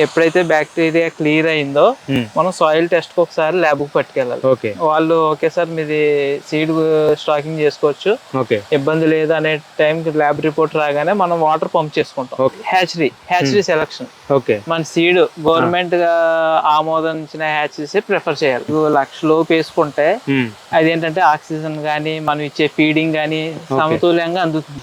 ఎప్పుడైతే bacteria clear అయిందో ఉమ్, మనం సాయిల్ టెస్ట్కి ఒకసారి ల్యాబ్కి పట్టుకెళ్ళాలి. వాళ్ళు ఓకే సార్ మీది సీడ్ స్టాకింగ్ చేసుకోవచ్చు. ఇబ్బంది లేదు అనే టైంకి ల్యాబ్ రిపోర్ట్ రాగానే మనం వాటర్ పంప్ చేసుకుంటాం. హ్యాచరీ హ్యాచరీ సెలక్షన్ ఓకే మన సీడ్ గవర్నమెంట్గా ఆమోదించిన హ్యాచరీస్ ప్రిఫర్ చేయాలి. ఇదిగో లక్ష లోపు వేసుకుంటే ఉమ్, అదేంటంటే ఆక్సిజన్ కానీ మనం ఇచ్చే ఫీడింగ్ కానీ సమతుల్యంగా అందుతుంది.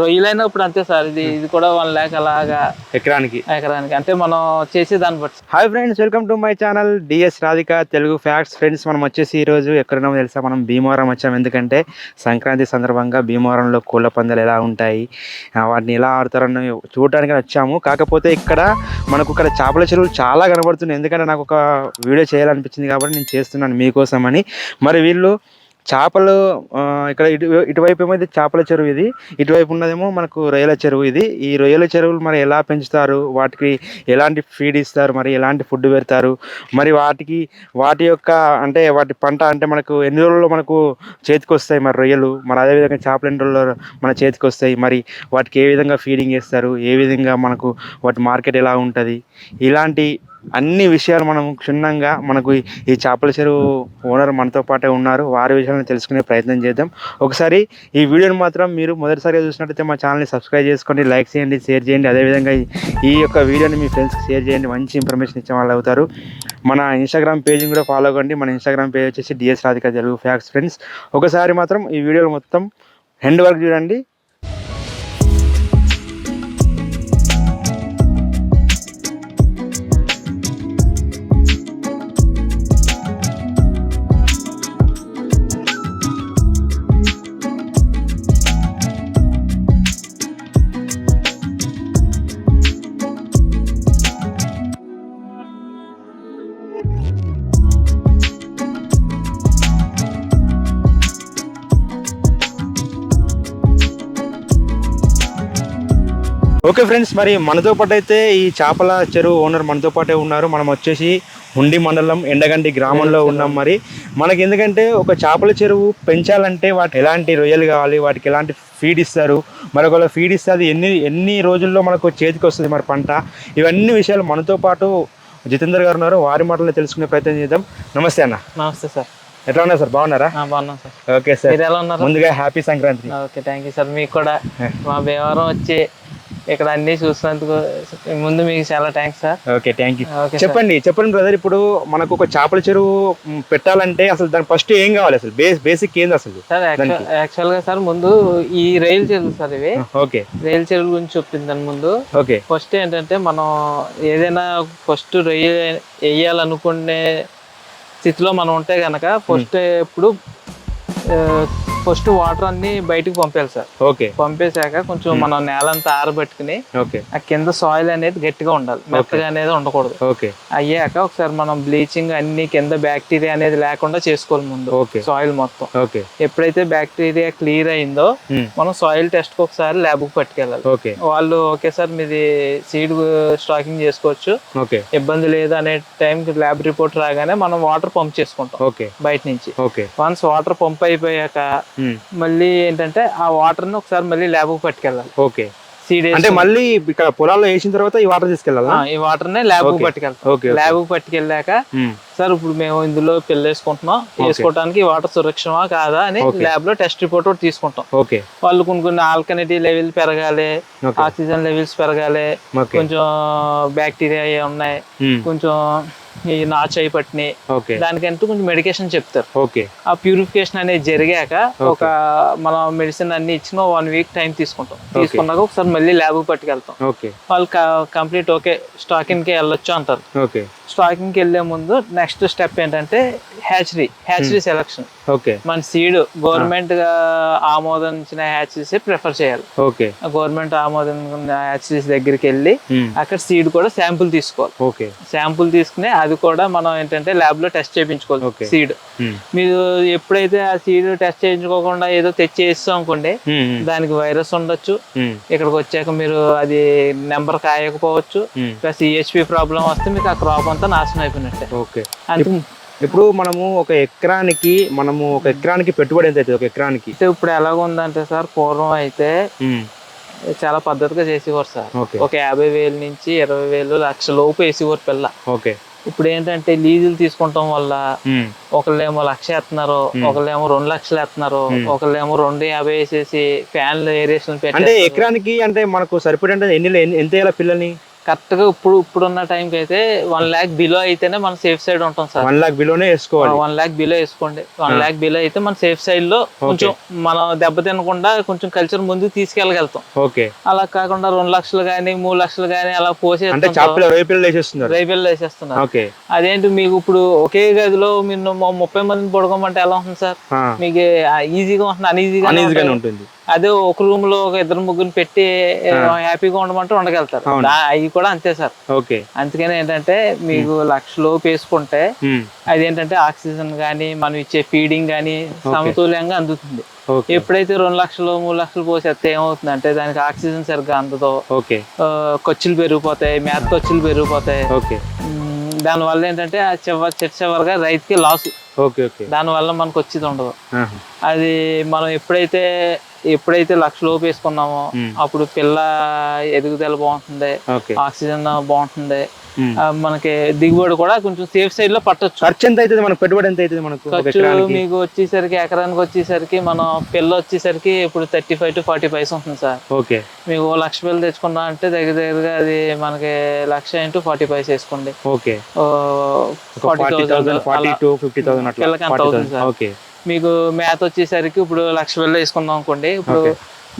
రొయ్యలైనా ఇప్పుడు అంతే సార్. ఇది ఇది కూడా వన్ ల్యాక్ అలాగా ఎకరానికి. ఎకరానికి. అంటే మనం చేసే దాన్ని బట్టి. Hi friends welcome to my channel DS Radhika. Telugu facts friends మనం వచ్చేసి ఈ రోజు ఎక్కడున్నామో తెలుసా? మనం భీమవరం వచ్చాం. ఎందుకంటే సంక్రాంతి సందర్భంగా భీమవరంలో కోళ్ళ పందాలు ఎలా ఉంటాయి వాటిని ఎలా ఆడతారని చూడడానికి వచ్చాము. కాకపోతే ఇక్కడ మనకు ఇక్కడ చేపల చెరువులు చాలా కనబడుతున్నాయి. ఎందుకంటే నాకు ఒక వీడియో చేయాలనిపించింది కాబట్టి నేను చేస్తున్నాను మీకోసం అని మరి వీళ్ళు చేపలు ఇక్కడ ఇటు ఇటువైపు ఏమో ఇది చేపల చెరువు ఇది. ఇటువైపు ఉన్నదేమో మనకు రొయ్యల చెరువు ఇది. ఈ రొయ్యల చెరువులు మరి ఎలా పెంచుతారు? వాటికి ఎలాంటి ఫీడ్ ఇస్తారు? మరి ఎలాంటి ఫుడ్ పెడతారు? మరి వాటికి వాటి యొక్క అంటే వాటి పంట అంటే మనకు ఎన్ని రోజుల్లో మనకు చేతికి వస్తాయి మరి రొయ్యలు? మరి అదేవిధంగా చేపలు ఎన్ని రోజుల్లో మన చేతికి వస్తాయి మరి వాటికి ఏ విధంగా ఫీడింగ్ చేస్తారు? ఏ విధంగా మనకు వాటి మార్కెట్ ఎలా ఉంటుంది? ఇలాంటి అన్ని విషయాలు మనం క్షుణ్ణంగా మనకు ఈ- చేపల చెరువు ఓనర్ మనతో పాటే ఉన్నారు. వారి విషయాలను తెలుసుకునే ప్రయత్నం చేద్దాం. ఒకసారి ఈ వీడియోని మాత్రం మీరు మొదటిసారిగా చూసినట్టయితే మా ఛానల్ని సబ్స్క్రైబ్ చేసుకోండి లైక్ చేయండి షేర్ చేయండి. అదేవిధంగా ఈ- ఈ యొక్క వీడియోని మీ ఫ్రెండ్స్కి షేర్ చేయండి. మంచి ఇన్ఫర్మేషన్ ఇచ్చే వాళ్ళు అవుతారు. మన ఇన్స్టాగ్రామ్ పేజ్ని కూడా ఫాలో కండి మన ఇన్స్టాగ్రామ్ పేజ్ వచ్చేసి DS Radhika Telugu facts friends. ఒకసారి మాత్రం ఈ వీడియోలు మొత్తం హెండ్ వర్క్ చూడండి. ఓకే ఫ్రెండ్స్ మరి మనతో పాటు అయితే ఈ చేపల చెరువు ఓనర్ మనతో పాటే ఉన్నారు. మనం వచ్చేసి హుండి మండలం ఎండగంటి గ్రామంలో ఉన్నాం మరి. మనకి ఎందుకంటే ఒక చేపల చెరువు పెంచాలంటే వాటి ఎలాంటి రొయ్యలు కావాలి వాటికి ఎలాంటి ఫీడ్ ఇస్తారు మరి ఒకవేళ ఫీడ్ ఇస్తే అది ఎన్ని ఎన్ని రోజుల్లో మనకు చేతికి వస్తుంది మరి పంట? ఇవన్నీ విషయాలు మనతో పాటు జితేందర్ గారు ఉన్నారు. వారి మాటల్లో తెలుసుకునే ప్రయత్నం చేద్దాం. నమస్తే అన్న. నమస్తే సార్ ఎట్లా ఉన్నారు సార్ బాగున్నారా? బాగున్నాం సార్ ఓకే సార్ ఎలా ఉన్నారు? ముందుగా happy Sankranti. Okay thank you sir మీకు కూడా మా భీమవరం వచ్చి ఇక్కడ అన్ని చూసినందుకు ముందు మీకు చాలా thanks sir okay thank you చెప్పండి చెప్పండి బ్రదర్ ఇప్పుడు మనకు ఒక చేపల చెరువు పెట్టాలంటే అసలు దాని ఫస్ట్ ఏం కావాలి అసలు? బేస్ బేసిక్ ఏంది అసలు సార్ యాక్చువల్ యాక్చువల్గా సార్ ముందు ఈ రైలు చెరువులు సార్ ఇవి. ఓకే రైలు చెరువు గురించి చెప్పింది దాని ముందు ఓకే ఫస్ట్ ఏంటంటే మనం ఏదైనా ఫస్ట్ రొయ్య వేయాలనుకునే స్థితిలో మనం ఉంటే కనుక ఫస్ట్ ఇప్పుడు ఫస్ట్ వాటర్ అన్ని బయటికి పంపేయాలి సార్. ఓకే. పంపేశాక కొంచెం మనం నేలంతా ఆరబెట్టుకుని ఓకే. ఆ కింద సాయిల్ అనేది గట్టిగా ఉండాలి. మెత్తగా అనేది ఉండకూడదు. ఓకే. అయ్యాక ఒకసారి మనం బ్లీచింగ్ అన్ని కింద బ్యాక్టీరియా అనేది లేకుండా చేసుకోవాలి ముందు. ఓకే. సాయిల్ మొత్తం. ఓకే. ఎప్పుడైతే బ్యాక్టీరియా క్లియర్ అయిందో మ్, మనం సాయిల్ టెస్ట్కి ఒకసారి ల్యాబ్కి పట్టుకెళ్ళాలి. ఓకే. వాళ్ళు ఓకే సార్ మీది సీడ్ స్టాకింగ్ చేసుకోవచ్చు. ఓకే. ఇబ్బంది లేదు అనే టైంకి ల్యాబ్ రిపోర్ట్ రాగానే మనం వాటర్ పంప్ చేసుకుంటాం. ఓకే. బయట నుంచి. ఓకే. వన్స్ వాటర్ పంప్ అయిపోయాక మళ్ళీ ఏంటంటే ఆ వాటర్ని ఒకసారి మళ్ళీ ల్యాబ్కి పట్టుకెళ్ళాలి. ఓకే. సీడ్ అంటే మళ్ళీ ఇక్కడ పొలాల్లో వేసిన తర్వాత ఈ వాటర్ తీసుకెళ్ళాలా? ఈ వాటర్ని ల్యాబ్కి. పట్టుకెళ్తాం. ల్యాబ్కి పట్టుకెళ్ళాక మ్, సార్ ఇప్పుడు మేము ఇందులో పెళ్ళి వేసుకుంటున్నాం వేసుకోవడానికి వాటర్ సురక్షమా కాదా అని. ల్యాబ్లో టెస్ట్ రిపోర్ట్ ఒకటి తీసుకుంటాం. ఓకే. వాళ్ళు కొన్ని కొన్ని ఆల్కనిటీ లెవెల్ పెరగాలి ఆక్సిజన్ లెవెల్స్ పెరగాలి కొంచెం బ్యాక్టీరియా ఉన్నాయి కొంచెం ఈ నాచు అయి పట్టినాయి. దానికంటూ కొంచెం మెడికేషన్ చెప్తారు. ఓకే. ఆ ప్యూరిఫికేషన్ అనేది జరిగాక ఒక మనం మెడిసిన్ అన్ని ఇచ్చిన వన్ వీక్ టైం తీసుకుంటాం. తీసుకున్నాక ఒకసారి మళ్ళీ ల్యాబ్ పట్టుకెళ్తాం. ఓకే. వాళ్ళు కంప్లీట్ ఓకే స్టాకింగ్కి వెళ్ళొచ్చు అంటారు. ఓకే. స్టాకింగ్కి వెళ్ళే ముందు నెక్స్ట్ స్టెప్ ఏంటంటే హ్యాచరీ హ్యాచరీ సెలక్షన్ ఓకే మన సీడ్ గవర్నమెంట్గా ఆమోదించిన హ్యాచరీస్ ప్రిఫర్ చేయాలి. ఓకే గవర్నమెంట్ ఆమోదించిన హ్యాచరీస్ దగ్గరికి వెళ్ళి మ్, అక్కడ సీడ్ కూడా శాంపుల్ తీసుకోవాలి. ఓకే శాంపుల్ తీసుకుని అది కూడా మనం ఏంటంటే ల్యాబ్లో టెస్ట్ చేయించుకోవాలి. సీడ్ మ్, మీరు ఎప్పుడైతే ఆ సీడ్ టెస్ట్ చేయించుకోకుండా ఏదో తెచ్చేస్తాం అనుకోండి మ్, దానికి వైరస్ ఉండొచ్చు. ఇక్కడికి వచ్చాక మీరు అది నెంబర్ కాయకపోవచ్చు. ప్లస్ ఈహెచ్పి ప్రాబ్లం వస్తే మీకు ఆ క్రాప్ అంతా నాశనం అయిపోయినట్టే. ఓకే ఇప్పుడు మనము ఒక ఎకరానికి మనము ఒక ఎకరానికి పెట్టుబడి ఎంత అవుతుంది ఒక ఎకరానికి? ఇప్పుడు ఎలాగ ఉందంటే సార్ పూర్వం అయితే చాలా పద్ధతిగా చేసేవారు సార్. ఒక యాభై వేలు నుంచి ఇరవై వేలు లక్ష లోపు వేసేవారు పిల్ల. ఓకే. ఇప్పుడు ఏంటంటే లీజులు తీసుకుంటాం వల్ల ఒకళ్ళేమో లక్ష వేస్తున్నారు ఒకళ్ళేమో రెండు లక్షలు వేస్తున్నారు ఒకళ్ళేమో రెండు యాభై వేసేసి ఫ్యాన్లు ఏరియేషన్ అంటే ఎకరానికి అంటే మనకు సరిపడే ఎన్ని ఎంత పిల్లల్ని? కరెక్ట్గా ఇప్పుడు ఇప్పుడున్న టైంకి అయితే వన్ ల్యాక్ బిలో అయితేనే మనం సేఫ్ సైడ్ ఉంటాం సార్. వన్ లాక్ బిలోనే వేసుకోవాలి. వన్ ల్యాక్ బిలో వేసుకోండి. వన్ ల్యాక్ బిలో అయితే మన సేఫ్ సైడ్లో కొంచెం మనం దెబ్బ తినకుండా కొంచెం కల్చర్ ముందుకు తీసుకెళ్ళగలుగుతాం. ఓకే. అలా కాకుండా రెండు లక్షలు కానీ మూడు లక్షలు కానీ అలా పోసే అంటే చేపలు రేపు పిల్లలు వేసేస్తున్నారు. అదేంటి మీకు ఇప్పుడు ఒకే గదిలో మీరు ముప్పై మందిని పడుకోమంటే ఎలా ఉంటుంది సార్? మీకు ఈజీగా ఉంటుంది అన్ఈజీగా ఉంటుంది. అదే ఒక రూమ్లో ఒక ఇద్దరు ముగ్గురు పెట్టి హ్యాపీగా ఉండమంటే ఉండగలుగుతారు. అవి కూడా అంతే సార్. ఓకే. అందుకని ఏంటంటే మీకు లక్ష లోపు వేసుకుంటే అదేంటంటే ఆక్సిజన్ కానీ మనం ఇచ్చే ఫీడింగ్ కానీ సమతుల్యంగా అందుతుంది. ఎప్పుడైతే రెండు లక్షలు మూడు లక్షలు పోసేస్తే ఏమవుతుంది అంటే దానికి ఆక్సిజన్ సరిగ్గా అందదో ఓకే. ఖర్చులు పెరిగిపోతాయి మేత ఖర్చులు పెరిగిపోతాయి. ఓకే. ఉమ్, దానివల్ల ఏంటంటే ఆ చివరి చిట్ట చివరిగా రైతుకి లాస్ ఓకే ఓకే. దానివల్ల మనకు వచ్చేది ఉండదు. అది మనం ఎప్పుడైతే ఎప్పుడైతే లక్ష లోపు వేసుకున్నామో. అప్పుడు పిల్ల ఎదుగుదల బాగుంటుంది ఆక్సిజన్ బాగుంటుంది. మనకి దిగుబడి కూడా కొంచెం సేఫ్ సైడ్లో పట్టొచ్చు. ఖర్చు ఎంత అవుతుంది మనకు పెట్టుబడి ఎంత అవుతుంది మనకు ఖర్చు మీకు వచ్చేసరికి ఎకరానికి వచ్చేసరికి మనం పిల్ల వచ్చేసరికి ఇప్పుడు thirty five to forty paise ఉంటుంది సార్. ఓకే. మీకు ఓ లక్ష పిల్లలు తెచ్చుకున్నా అంటే దగ్గర దగ్గరగా అది మనకి లక్ష ఇంటూ ఫార్టీ పైస్ వేసుకోండి. Okay. Forty thousand forty to fifty thousand పిల్లకి ఎంత 40,000. అవుతుంది సార్? ఓకే. మీకు మేత వచ్చేసరికి ఇప్పుడు లక్ష పిల్లలు వేసుకున్నాం అనుకోండి. ఇప్పుడు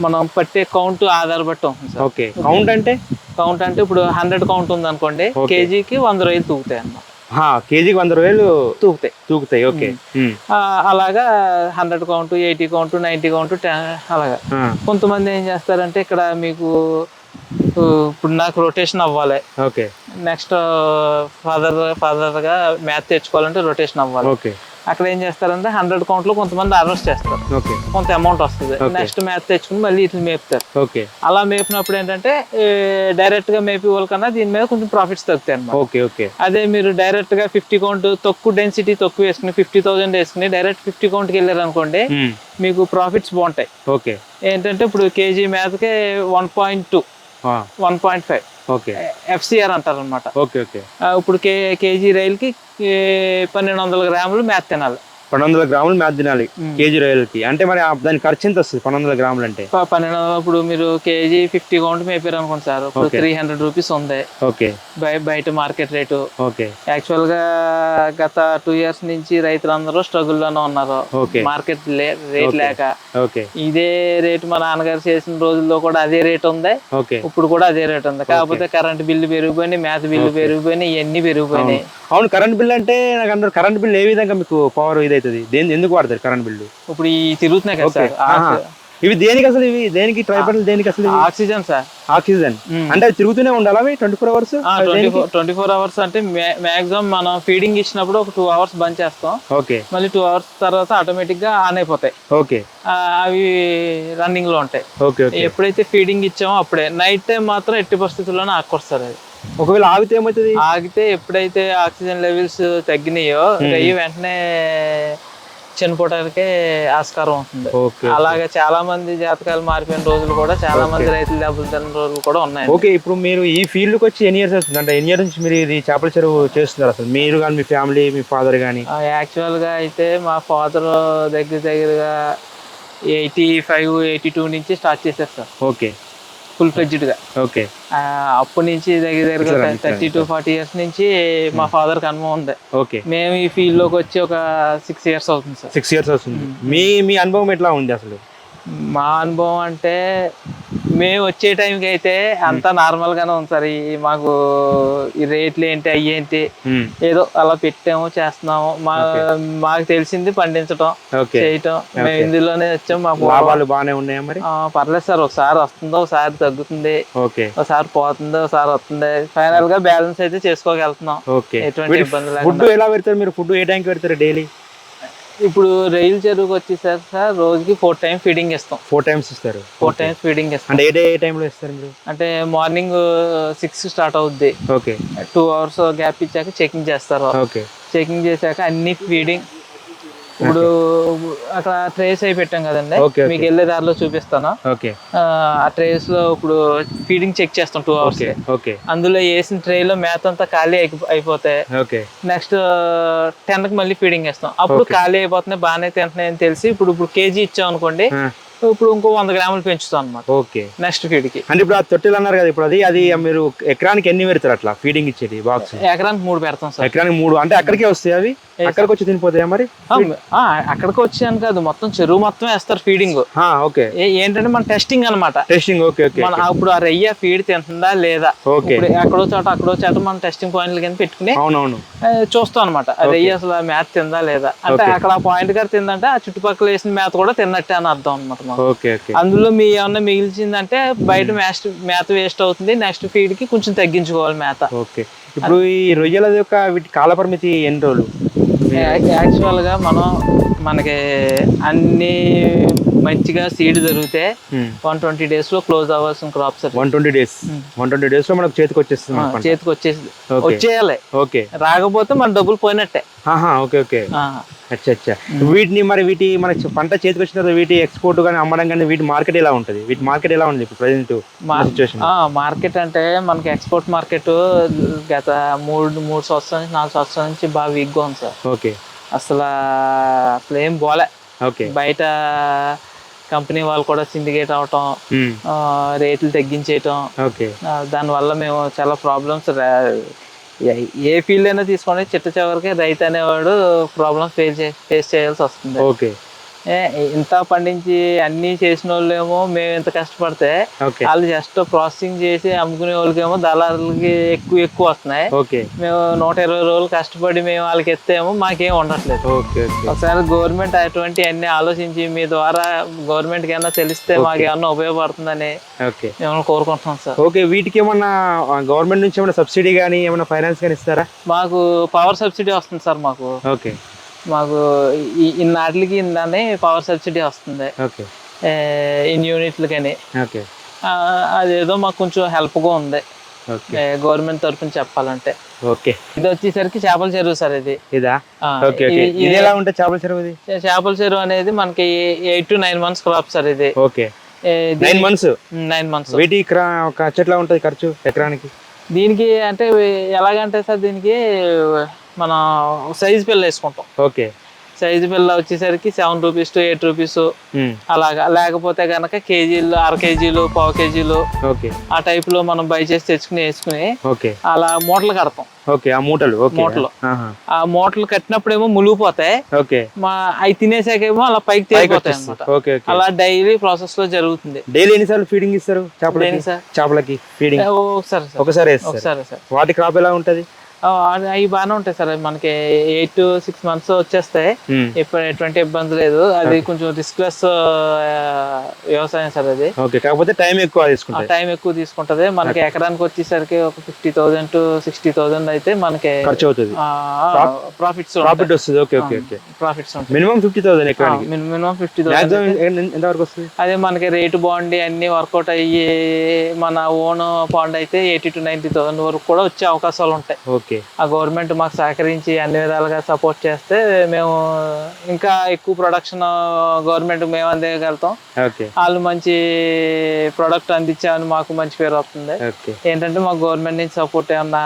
మనం పట్టే కౌంట్ ఉంటుంది సార్. ఓకే. కౌంట్ అంటే? కౌంట్ అంటే ఇప్పుడు హండ్రెడ్ కౌంట్ ఉంది అనుకోండి. కేజీకి వంద రొయ్యలు తూగుతాయి అన్నమాట. కేజీకి వంద రూపాయలు తూగుతాయి. తూగుతాయి. ఓకే. అలాగా hundred count eighty count ninety count అలాగా. కొంతమంది ఏం చేస్తారంటే ఇక్కడ మీకు ఇప్పుడు నాకు రొటేషన్ అవ్వాలి. ఓకే. నెక్స్ట్ ఫాదర్ ఫాదర్గా మ్యాథ్ తెచ్చుకోవాలంటే రొటేషన్ అవ్వాలి. ఓకే. అక్కడ ఏం చేస్తారంటే హండ్రెడ్ కౌంట్లో కొంతమంది అరెస్ట్ చేస్తారు. ఓకే. కొంత అమౌంట్ వస్తుంది. నెక్స్ట్ మ్యాథ్ తెచ్చుకుని మళ్ళీ ఇట్లా మేపుతారు. ఓకే. అలా మేపినప్పుడు ఏంటంటే డైరెక్ట్గా మేపి వాళ్ళకన్నా దీని మీద కొంచెం ప్రాఫిట్స్ తగ్గుతాయి ఓకే అదే మీరు డైరెక్ట్గా ఫిఫ్టీ కౌంట్ తక్కువ డెన్సిటీ తక్కువ వేసుకుని ఫిఫ్టీ థౌసండ్ వేసుకుని డైరెక్ట్ ఫిఫ్టీ కౌంట్కి వెళ్ళారు అనుకోండి. మీకు ప్రాఫిట్స్ బాగుంటాయి. ఓకే. ఏంటంటే ఇప్పుడు కేజీ మేతకి one point two one point five. Okay. FCR అంటారు అనమాట ఓకే. ఓకే ఇప్పుడు కే కేజీ రైలుకి పన్నెండు వందల గ్రాములు మేత తినాలి. పన్నెండు వందల గ్రాములు మ్యాథ్ తినాలి కేజీ రొయ్యలకి. అంటే మరి దాని ఖర్చు ఎంత వస్తుంది పన్నెండు వందల గ్రాములు అంటే? పన్నెండు వందలు ఇప్పుడు మీరు కేజీ ఫిఫ్టీ కౌంట్ మేపారు అనుకోండి సార్. ఇప్పుడు త్రీ హండ్రెడ్ రూపీస్ ఉంది. ఓకే. బయ బయట మార్కెట్ రేటు. ఓకే. యాక్చువల్గా గత టూ ఇయర్స్ నుంచి రైతులందరూ స్ట్రగుల్లోనే ఉన్నారు. ఓకే. మార్కెట్ రేట్ లేక. ఓకే. ఇదే రేటు మా నాన్నగారు చేసిన రోజుల్లో కూడా అదే రేట్ ఉంది. ఓకే. ఇప్పుడు కూడా అదే రేట్ ఉంది. కాకపోతే కరెంట్ బిల్లు పెరిగిపోయినాయి మేత బిల్లు పెరిగిపోయినాయి ఇవన్నీ పెరిగిపోయినాయి. అవును. కరెంట్ బిల్ అంటే నాకు అందరు కరెంట్ బిల్ ఏ విధంగా మీకు పవర్ ఇదవుతుంది దేని ఎందుకు వాడతారు కరెంట్ బిల్లు? ఇప్పుడు ఈ తిరుగుతున్నాయి కదా సార్. ఇవి దేనికి అసలు ఇవి? దేనికి? ట్రైపల్ దేనికి అసలు? Oxygen sir. ఆక్సిజన్. అంటే అవి తిరుగుతూనే ఉండాలా అవి? Twenty four hours? Twenty four hours అంటే మాక్సిమం మనం ఫీడింగ్ ఇచ్చినప్పుడు ఒక టూ అవర్స్ బంద్ చేస్తాం. ఓకే. మళ్ళీ టూ అవర్స్ తర్వాత ఆటోమేటిక్గా ఆన్ అయిపోతాయి. ఓకే. అవి రన్నింగ్లో ఉంటాయి. ఓకే ఎప్పుడైతే ఫీడింగ్ ఇచ్చామో అప్పుడే. నైట్ టైం మాత్రం ఎట్టి పరిస్థితుల్లోనే ఆకొస్తారు అది. ఒకవేళ ఆగితే ఏమవుతుంది? ఆగితే ఎప్పుడైతే ఆక్సిజన్ లెవెల్స్ తగ్గినాయో రయ్యి వెంటనే చనిపోవడానికే ఆస్కారం ఉంటుంది. ఓకే అలాగే చాలా మంది జాతకాలు మారిపోయిన రోజులు కూడా చాలా మంది రైతులు దెబ్బలు తిన్న రోజులు కూడా ఉన్నాయి. ఓకే ఇప్పుడు మీరు ఈ ఫీల్డ్కి వచ్చి ఎన్ని ఇయర్స్ అవుతుంది? అంటే ఎన్ని ఇయర్స్ నుంచి మీరు ఇది చేపల చెరువు చేస్తున్నారు అసలు? మీరు కానీ మీ ఫ్యామిలీ మీ ఫాదర్ కానీ? యాక్చువల్గా అయితే మా ఫాదర్ దగ్గర దగ్గరగా ఎయిటీ ఫైవ్ ఎయిటీ టూ నుంచి స్టార్ట్ చేశారు సార్. ఓకే. ఫుల్ ఫ్లెడ్జ్డ్గా. ఓకే. అప్పటి నుంచి దగ్గర రండి, థర్టీ టు ఫార్టీ ఇయర్స్ నుంచి మా ఫాదర్కి అనుభవం ఉంది. ఓకే. మేము ఈ ఫీల్డ్లోకి వచ్చి ఒక సిక్స్ ఇయర్స్ అవుతుంది సార్ సిక్స్ ఇయర్స్ వస్తుంది మీ మీ అనుభవం ఎట్లా ఉంది అసలు? మా అనుభవం అంటే మేము వచ్చే టైంకి అయితే అంతా నార్మల్ గానే ఉంది సార్. ఈ మాకు ఈ రేట్లు ఏంటి అవి ఏంటి. ఏదో అలా పెట్టాము చేస్తున్నాము. మా మాకు తెలిసింది పండించడం చేయటం. మేము ఇందులోనే వచ్చాం. మాకు లాభాలు బాగానే ఉన్నాయా మరి? పర్లేదు సార్. ఒకసారి వస్తుందో ఒకసారి తగ్గుతుంది. ఒకసారి పోతుంది ఒకసారి వస్తుంది. ఫైనల్గా బ్యాలెన్స్ అయితే చేసుకోగలుగుతున్నాం. ఎటువంటి ఇబ్బంది ఫుడ్ ఎలా పెడతారు మీరు? ఫుడ్ ఏ టైంకి పెడతారు డైలీ? ఇప్పుడు రైలు చెరువుకి వచ్చేసరికి సార్ రోజుకి ఫోర్ టైం ఫీడింగ్ ఇస్తాం ఫోర్ టైమ్స్ ఇస్తారు. ఫోర్ టైమ్స్ ఫీడింగ్ ఇస్తాం అంటే ఏ డే ఏ టైంలో ఇస్తారు మీరు? అంటే మార్నింగ్ సిక్స్ స్టార్ట్ అవుద్ది. ఓకే. టూ అవర్స్ గ్యాప్ ఇచ్చాక చెకింగ్ చేస్తారు. ఓకే. చెకింగ్ చేశాక అన్ని ఫీడింగ్ ఇప్పుడు అక్కడ ట్రేస్ అయి పెట్టాం కదండి. మీకు వెళ్ళే దారిలో చూపిస్తాను. ఓకే. ఆ, ట్రేస్లో ఇప్పుడు ఫీడింగ్ చెక్ చేస్తాం టూ అవర్స్ అందులో వేసిన ట్రేలో మేత అంతా ఖాళీ అయిపో- అయిపోతే ఓకే. నెక్స్ట్ టెన్కి మళ్ళీ ఫీడింగ్ వేస్తాం. అప్పుడు ఖాళీ అయిపోతున్నాయి బాగానే తింటున్నాయి అని తెలిసి ఇప్పుడు ఇప్పుడు కేజీ ఇచ్చాం అనుకోండి ఇప్పుడు ఇంకో వంద గ్రాములు పెంచుతాం అనమాట ఓకే. నెక్స్ట్ ఫీడ్కి అంటే ఇప్పుడు ఆ తొట్టెలు అన్నారు కదా ఇప్పుడు అది అది మీరు ఎకరానికి ఎన్ని పెడతారు అట్లా? ఫీడింగ్ ఇచ్చేది బాక్స్ ఎకరానికి మూడు పెడతాం సార్. ఎకరానికి మూడు అంటే అక్కడికే వస్తాయి అవి? అక్కడికి వచ్చి తినిపోతాయా మరి? అక్కడికి వచ్చాను కాదు మొత్తం చెరువు మొత్తం వేస్తారు ఫీడింగ్ ఓకే. ఏంటంటే మన టెస్టింగ్ అన్నమాట. టెస్టింగ్ ఓకే ఓకే మన అప్పుడు ఆ రయ్య ఫీడ్ తింటుందా లేదా? ఓకే. ఎక్కడో చోట అక్కడో చోట మనం టెస్టింగ్ పాయింట్లు కింద పెట్టుకుని అవునవును. చూస్తాం అనమాట ఆ రయ్య అసలు మేత తిందా లేదా? అంటే అక్కడ ఆ పాయింట్ గారు తిందంటే ఆ చుట్టుపక్కల వేసిన మేత కూడా తిన్నట్టే అని అర్థం అనమాట అందులో మీ ఏమన్నా మిగిల్చిందంటే బయట మేస్ట్ మేత వేస్ట్ అవుతుంది. నెక్స్ట్ ఫీడ్కి కొంచెం తగ్గించుకోవాలి మేత ఓకే. ఇప్పుడు ఈ రొయ్యల యొక్క వీటి కాల పరిమితి ఎన్ని రోజులు? యాక్చువల్గా మనం మనకి అన్ని మంచిగా సీడ్ దొరికితే వన్ ట్వంటీ డేస్లో క్లోజ్ అవ్వాల్సిన crops one twenty days one twenty డేస్లో మనకు చేతికి వచ్చేస్తుంది. చేతికి వచ్చేసి. వచ్చేయాలి. ఓకే. రాకపోతే మన డబ్బులు పోయినట్టే. Okay okay. అచ్చా అచ్చా. వీటిని మరి వీటి మన పంట చేతికి వచ్చిన తర్వాత వీటి ఎక్స్పోర్ట్ కానీ అమ్మడం కానీ వీటి మార్కెట్ ఎలా ఉంటుంది? వీటి మార్కెట్ ఎలా ఉంది ఇప్పుడు ప్రజెంట్ మార్కెట్ అంటే మనకి ఎక్స్పోర్ట్ మార్కెట్ గత మూడు మూడు సంవత్సరాల నుంచి నాలుగు సంవత్సరాల నుంచి బాగా వీక్గా ఉంది సార్. ఓకే. అసలు అసలు ఏం పోలే ఓకే. బయట కంపెనీ వాళ్ళు కూడా సిండికేట్ అవటం ఆ, రేట్లు తగ్గించేయటం ఓకే. దానివల్ల మేము చాలా ప్రాబ్లమ్స్ ఏ ఫీల్డ్ అయినా తీసుకోండి చిట్ట చివరికి రైతు అనేవాడు ప్రాబ్లమ్ ఫేస్ ఫేస్ చేయాల్సి వస్తుంది. ఓకే ఇంత పండించి అన్నీ చేసిన వాళ్ళేమో మేము ఇంత కష్టపడితే వాళ్ళు జస్ట్ ప్రాసెసింగ్ చేసి అమ్ముకునే వాళ్ళకేమో దళారులకి ఎక్కువ ఎక్కువ వస్తున్నాయి. మేము నూట ఇరవై రోజులు కష్టపడి మేము వాళ్ళకి ఎత్తేమో మాకేం ఉండట్లేదు. ఒకసారి గవర్నమెంట్ అటువంటి అన్ని ఆలోచించి మీ ద్వారా గవర్నమెంట్ ఏమన్నా తెలిస్తే మాకు ఏమన్నా ఉపయోగపడుతుందని ఓకే. మేము కోరుకుంటున్నాం సార్. ఓకే వీటికి ఏమన్నా గవర్నమెంట్ నుంచి ఏమైనా సబ్సిడీ కానీ ఏమైనా ఫైనాన్స్ కానీ ఇస్తారా? మాకు పవర్ సబ్సిడీ వస్తుంది సార్ మాకు. ఓకే. మాకు ఇన్నాటికి ఇందని పవర్ సబ్సిడీ వస్తుంది. ఓకే. ఏ, ఇన్ని యూనిట్లు కానీ ఓకే అదేదో మాకు కొంచెం హెల్ప్గా ఉంది. గవర్నమెంట్ తరఫున చెప్పాలంటే. ఓకే. ఇది వచ్చేసరికి చేపల చెరువు సార్ ఇది. ఇదా? ఇది- ఎలా ఉంటుంది చేపల చెరువు ఇది? చేపల చెరువు అనేది మనకి eight to nine months crop sir ఇది. Okay. Nine months? Nine months. వీటి ఖర్చు ఎట్లా ఉంటుంది ఖర్చు ఎకరానికి? దీనికి అంటే ఎలాగంటే సార్ దీనికి మన సైజ్ పిల్ల వేసుకుంటాం. ఓకే. సైజు పిల్ల వచ్చేసరికి seven rupees to eight rupees అలాగా. లేకపోతే గనక కేజీలు అర కేజీలు పావు కేజీలు ఓకే. ఆ type లో మనం బై చేసి తెచ్చుకుని వేసుకుని ఓకే. అలా మూటలు కడతాం. ఓకే ఆ మూటలు. మూటలు. ఆ మూటలు కట్టినప్పుడేమో ములిగిపోతాయి ఓకే. మా అవి తినేసాకేమో అలా పైకి తేలిపోతాయి. అనమాట అలా డైలీ ప్రాసెస్లో జరుగుతుంది. డైలీ ఎన్నిసార్లు ఫీడింగ్ ఇస్తారు? చేపలకి? చేపలకి ఫీడింగ్ ఒకసారి సార్. ఒకసారి ఒకసారి సార్. వాటి క్రాప్ ఎలా ఉంటది? అవి బాగానే ఉంటాయి సార్. మనకి ఎయిట్ టు సిక్స్ మంత్స్ వచ్చేస్తాయి ఇప్పుడు ఎటువంటి ఇబ్బంది లేదు. అది కొంచెం రిస్క్లెస్ వ్యవసాయం సార్ అది. ఓకే. కాకపోతే టైం ఎక్కువ ఆ తీసుకుంటాయి. టైం ఎక్కువ తీసుకుంటది. మనకి ఎకరానికి వచ్చేసరికి ఒక fifty thousand to sixty thousand అయితే మనకి ఖర్చు అవుతుంది. ప్రాఫిట్స్ ప్రాఫిట్ వస్తుంది. Okay okay okay. Profits minimum fifty thousand ఎకరానికి? మినిమం ఫిఫ్టీ థౌసండ్ మాక్సిమం ఎంతవరకు వస్తుంది? అదే మనకి రేటు బాగుండి అన్ని వర్కౌట్ అయ్యి మన ఓన్ పాండ్ అయితే ఎయిటీ టు నైన్టీ థౌసండ్ వరకు కూడా వచ్చే అవకాశాలు ఉంటాయి. ఓకే. ఆ గవర్నమెంట్ మాకు సహకరించి అన్ని విధాలుగా సపోర్ట్ చేస్తే మేము ఇంకా ఎక్కువ ప్రొడక్షన్ గవర్నమెంట్ మేము అందేయగలుగుతాం. ఓకే. వాళ్ళు మంచి ప్రోడక్ట్ అందించామని మాకు మంచి పేరు వస్తుంది. ఓకే. ఏంటంటే మాకు గవర్నమెంట్ నుంచి సపోర్ట్ ఏమన్నా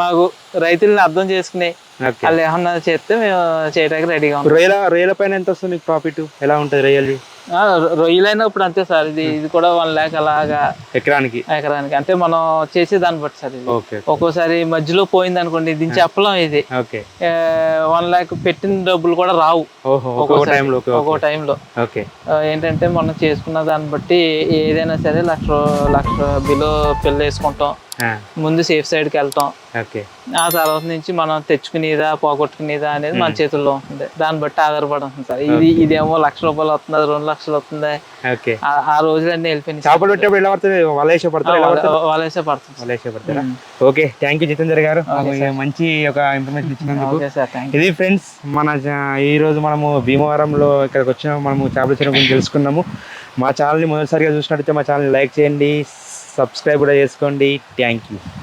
మాకు రైతుల్ని అర్థం చేసుకుని ఓకే. వాళ్ళు ఏమన్నా చేస్తే మేము చేయడానికి రెడీగా ఉన్నాం రొయ్యల రొయ్యల పైన ఎంత వస్తుంది ప్రాఫిట్ ఎలా ఉంటుంది రొయ్యలు ఆ, రొ- రొయ్యలైనప్పుడు అంతే సార్. ఇది ఇది కూడా వన్ ల్యాక్ అలాగా ఎకరానికి? ఎకరానికి. అంటే మనం చేసే దాన్ని బట్టి సార్ ఇది. ఒక్కోసారి మధ్యలో పోయింది అనుకోండి దీని చెప్పలేం ఇది. వన్ ల్యాక్ పెట్టిన డబ్బులు కూడా రావు. ఒక్కో టైంలో ఏంటంటే మనం చేసుకున్న దాన్ని బట్టి ఏదైనా సరే లక్ష లక్ష బిలో పిల్ల వేసుకుంటాం. ముందు సేఫ్ సైడ్కి వెళ్తాం. ఓకే. ఆ తర్వాత నుంచి మనం తెచ్చుకునేదా పోగొట్టుకునేదా అనేది మన చేతుల్లో ఉంటుంది. దాన్ని బట్టి ఆధారపడి ఉంటుంది సార్. ఇది ఇదేమో లక్ష రూపాయలు వస్తుంది రెండు లక్షలు వస్తుంది ఓకే. ఆ- రోజులన్నీ వెళ్ళిపోయినాయి. చేపలు పెట్టేప్పుడు ఎలా పడుతుంది వలేస వాళ్ళేసే పడుతుంది వలేస పడతారా? ఓకే థ్యాంక్ యూ జితేందర్ గారు. మంచి ఒక ఇన్ఫర్మేషన్ ఇచ్చినందుకు. ఇది ఫ్రెండ్స్ మన ఈ రోజు మనము భీమవరంలో ఇక్కడికి వచ్చిన. మనము చేపల చెరువు గురించి తెలుసుకున్నాము. మా ఛానల్ని మొదటిసారిగా చూసినట్టయితే మా ఛానల్ లైక్ చేయండి సబ్స్క్రైబ్ కూడా చేసుకోండి. Thank you